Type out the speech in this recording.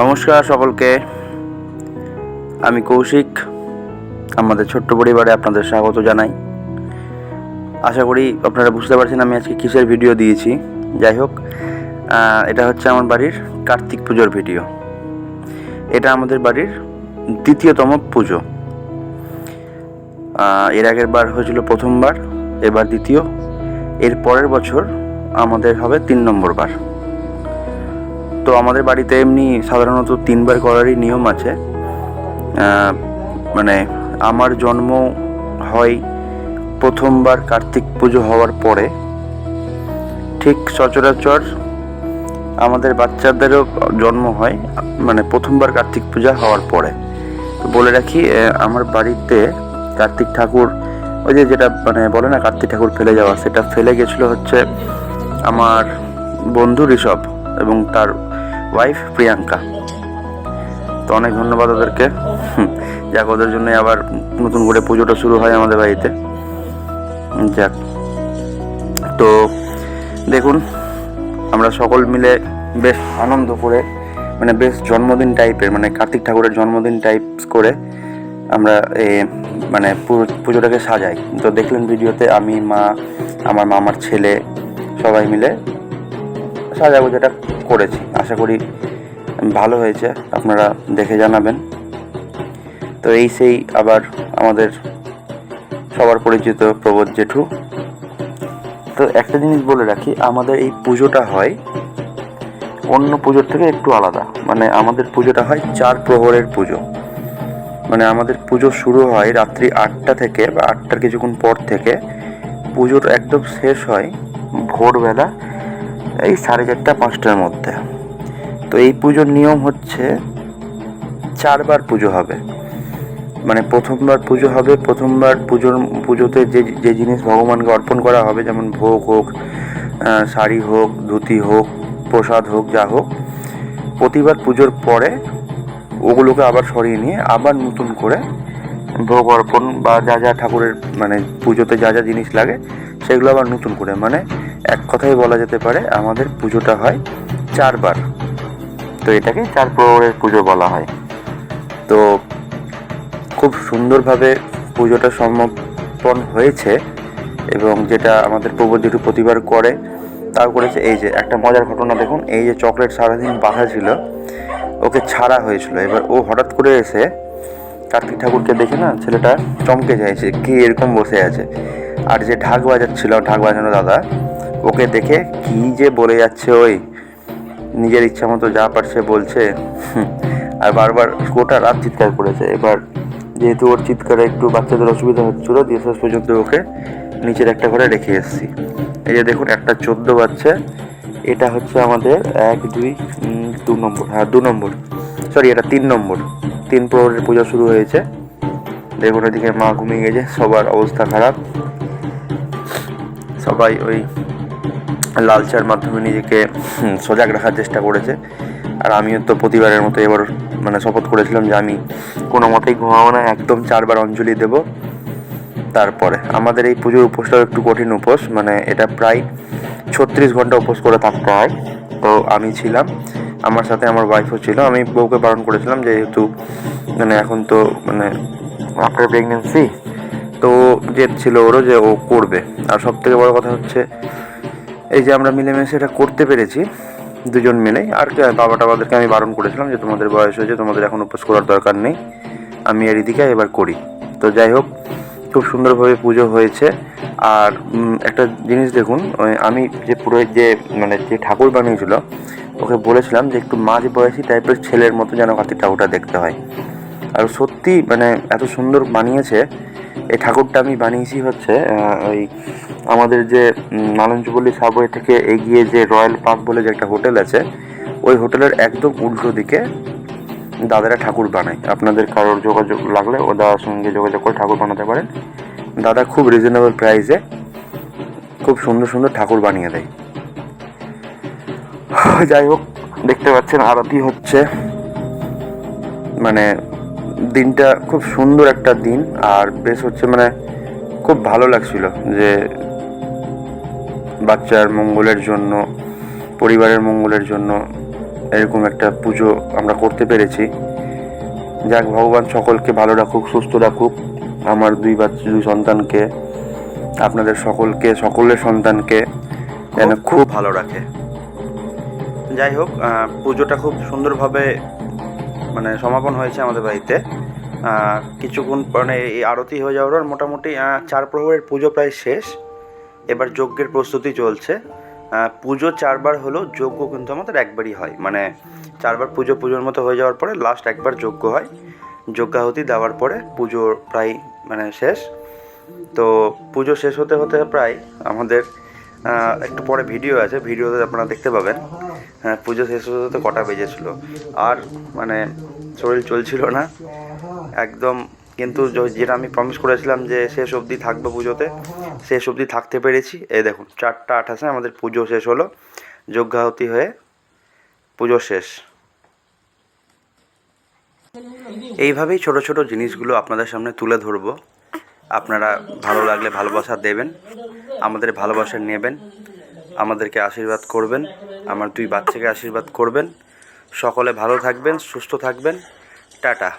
নমস্কার সকলকে। আমি কৌশিক, আমাদের ছোট্ট পরিবারে আপনাদের স্বাগত জানাই। আশা করি আপনারা বুঝতে পারছেন আমি আজকে কিসের ভিডিও দিয়েছি। যাই হোক এটা হচ্ছে আমার বাড়ির কার্তিক পুজোর ভিডিও এটা আমাদের বাড়ির দ্বিতীয়তম পুজো। এর আগের বার হয়েছিল প্রথমবার, এবার দ্বিতীয়। এর পরের বছর আমাদের হবে তিন নম্বর বার। তো আমাদের বাড়িতে এমনি সাধারণত তিনবার করারই নিয়ম আছে। মানে আমার জন্ম হয় প্রথমবার কার্তিক পুজো হওয়ার পরে। ঠিক সচরাচর আমাদের বাচ্চাদেরও জন্ম হয় মানে প্রথমবার কার্তিক পূজা হওয়ার পরে। তো বলে রাখি আমার বাড়িতে কার্তিক ঠাকুর, ওই যে যেটা মানে বলে না, কার্তিক ঠাকুর ফেলে যাওয়া, সেটা ফেলে গেছিল হচ্ছে আমার বন্ধু ঋষভ এবং তার ওয়াইফ প্রিয়াঙ্কা তো অনেক ধন্যবাদ ওদেরকে। যাক ওদের জন্য আবার নতুন করে পুজোটা শুরু হয় আমাদের বাড়িতে। যাক তো দেখুন আমরা সকল মিলে বেশ আনন্দ করে মানে বেশ জন্মদিন টাইপের মানে কার্তিক ঠাকুরের জন্মদিন টাইপস করে আমরা এ, মানে পুজোটাকে সাজাই। তো দেখলেন ভিডিওতে আমি মা আমার মামার ছেলে সবাই মিলে সাজাগুজাটা করেছি। আশা করি ভালো হয়েছে, আপনারা দেখে জানাবেন। তো এই সেই আবার আমাদের সবার পরিচিত প্রবোধ জেঠু। তো একটা জিনিস বলে রাখি, আমাদের এই পুজোটা হয় অন্য পুজোর থেকে একটু আলাদা। মানে আমাদের পুজোটা হয় চার প্রহরের পুজো। মানে আমাদের পুজো শুরু হয় রাত্রি আটটা থেকে বা আটটার কিছুক্ষণ পর থেকে। পুজোর একদম শেষ হয় ভোরবেলা এই সাড়ে চারটা, পাঁচটার মধ্যে। তো এই পুজোর নিয়ম হচ্ছে চারবার পুজো হবে। মানে প্রথমবার পুজো হবে, প্রথমবার পুজোর, পুজোতে যে যে জিনিস ভগবানকে অর্পণ করা হবে, যেমন ভোগ হোক শাড়ি হোক, ধুতি হোক, প্রসাদ হোক, যা হোক, প্রতিবার পুজোর পরে ওগুলোকে আবার সরিয়ে নিয়ে আবার নতুন করে ভোগ অর্পণ বা যা যা ঠাকুরের মানে পুজোতে যা যা জিনিস লাগে, সেগুলো আবার নতুন করে। মানে এক কথায় বলা যেতে পারে, আমাদের পুজোটা হয় চারবার। তো এটাকে চার প্রহরের পুজো বলা হয়। তো খুব সুন্দরভাবে পুজোটা সমর্পণ হয়েছে এবং যেটা আমাদের প্রভু যেটু প্রতিবার করে, তাও করেছে। এই যে, একটা মজার ঘটনা দেখুন, এই যে চকলেট সারাদিন বাঁধা ছিল, ওকে ছাড়া হয়েছিল। এবার ও হঠাৎ করে এসে কার্তিক ঠাকুরকে দেখে না, ছেলেটা চমকে যায়ছে কি এরকম বসে আছে? আর যে ঢাক বাজাচ্ছিল, ঢাক বাজানো দাদা ওকে দেখে কি যে বলে যাচ্ছে ওই। নিজের ইচ্ছা মতো যা পারছে বলছে। আর বারবার গোটা রাত চিৎকার করেছে। এবার যেহেতু ওর চিৎকারে একটু বাচ্চাদের অসুবিধা হচ্ছিল, দিয়ে শেষ পর্যন্ত ওকে নিচের একটা ঘরে রেখে এসেছি। এই যে দেখুন, একটা চোদ্দ বাচ্চা এটা হচ্ছে আমাদের এক, দুই দু নম্বর। হ্যাঁ দু নম্বর। সরি, এটা তিন নম্বর। তিন প্রহরের পুজো শুরু হয়েছে। দেখুন, এদিকে মা ঘুমিয়ে গেছে। সবার অবস্থা খারাপ। সবাই ওই লাল চার মাধ্যমে নিজেকে সজাগ রাখার চেষ্টা করেছে। আর আমিও তো প্রতিবারের মতো এবার মানে শপথ করেছিলাম যে আমি কোনো মতেই ঘুমাবো না, একদম চারবার অঞ্জলি দেব। তারপরে আমাদের এই পুজোর উপোসটাও একটু কঠিন উপোস মানে এটা প্রায় ছত্রিশ ঘণ্টা উপোস করে থাকতে হয়। তো আমি ছিলাম, আমার সাথে আমার ওয়াইফও ছিল, আমি বউকে বারণ করেছিলাম যেহেতু মানে এখন তো মানে আফটার প্রেগনেন্সি তো জেদ ছিল ওরও যে ও করবে। আর সব থেকে বড় কথা হচ্ছে এই যে আমরা মিলেমিশে এটা করতে পেরেছি, দুজন মিলে। আর বাবা টাবাদেরকে আমি বারণ করেছিলাম যে তোমাদের বয়স হয়েছে, তোমাদের এখন উপোস করার দরকার নেই। আমি এর দিকে এবার করি। তো যাই হোক, খুব সুন্দরভাবে পুজো হয়েছে। আর একটা জিনিস দেখুন আমি যে পুরো যে মানে যে ঠাকুর বানিয়েছিল, ওকে বলেছিলাম যে একটু মাঝ বয়সী টাইপের ছেলের মতো যেন কার্তিক ঠাকুরটা দেখতে হয়। আর সত্যি মানে এত সুন্দর বানিয়েছে এই ঠাকুরটা আমি বানিয়েছি হচ্ছে ওই আমাদের যে নালঞ্চপল্লী সাবওয়ে থেকে এগিয়ে যে রয়্যাল পার্ক বলে যে একটা হোটেল আছে, ওই হোটেলের একদম উল্টো দিকে দাদারা ঠাকুর বানায়। আপনাদের কারোর যোগাযোগ লাগলে ও দাদার সঙ্গে যোগাযোগ করে ঠাকুর বানাতে পারেন। দাদা খুব রিজনেবল প্রাইসে খুব সুন্দর সুন্দর ঠাকুর বানিয়ে দেয়। যাই হোক, দেখতে পাচ্ছেন আরতি হচ্ছে। মানে দিনটা খুব সুন্দর একটা দিন আর বেশ হচ্ছে মানে খুব ভালো লাগছিল যে বাচ্চার মঙ্গলের জন্য পরিবারের মঙ্গলের জন্য এরকম একটা পুজো আমরা করতে পেরেছি। যাক ভগবান সকলকে ভালো রাখুক সুস্থ রাখুক। আমার দুই বাচ্চা দুই সন্তানকে আপনাদের সকলকে সকলের সন্তানকে যেন খুব ভালো রাখে। যাই হোক পুজোটা খুব সুন্দরভাবে মানে সমাপন হয়েছে আমাদের বাড়িতে। কিছুক্ষণ মানে এই আরতি হয়ে যাওয়ার পর মোটামুটি চার প্রহরের পুজো প্রায় শেষ। এবার যজ্ঞের প্রস্তুতি চলছে। পুজো চারবার হলো, যজ্ঞ কিন্তু আমাদের একবারই হয়। মানে চারবার পুজো পুজোর মতো হয়ে যাওয়ার পরে লাস্ট একবার যজ্ঞ হয়। যজ্ঞাহুতি দেওয়ার পরে পুজো প্রায় মানে শেষ। তো পুজো শেষ হতে হতে প্রায় আমাদের একটু পরে ভিডিও আছে। ভিডিওতে আপনারা দেখতে পাবেন। হ্যাঁ পুজো শেষ হতে হতে কটা বেজেছিল। আর মানে শরীর চলছিল না। একদম, কিন্তু যেটা আমি প্রমিস করেছিলাম যে শেষ অবধি থাকবে পুজোতে, শেষ অবধি থাকতে পেরেছি। এই দেখুন, চারটা আঠাশে আমাদের পুজো শেষ হলো। যজ্ঞাহুতি হয়ে পুজো শেষ। এইভাবেই ছোট ছোট জিনিসগুলো আপনাদের সামনে তুলে ধরবো। আপনারা ভালো লাগলে ভালোবাসা দেবেন, আমাদের ভালোবাসা নেবেন। আমাদেরকে আশীর্বাদ করবেন আমার দুই বাচ্চাকে আশীর্বাদ করবেন। সকলে ভালো থাকবেন সুস্থ থাকবেন। টাটা।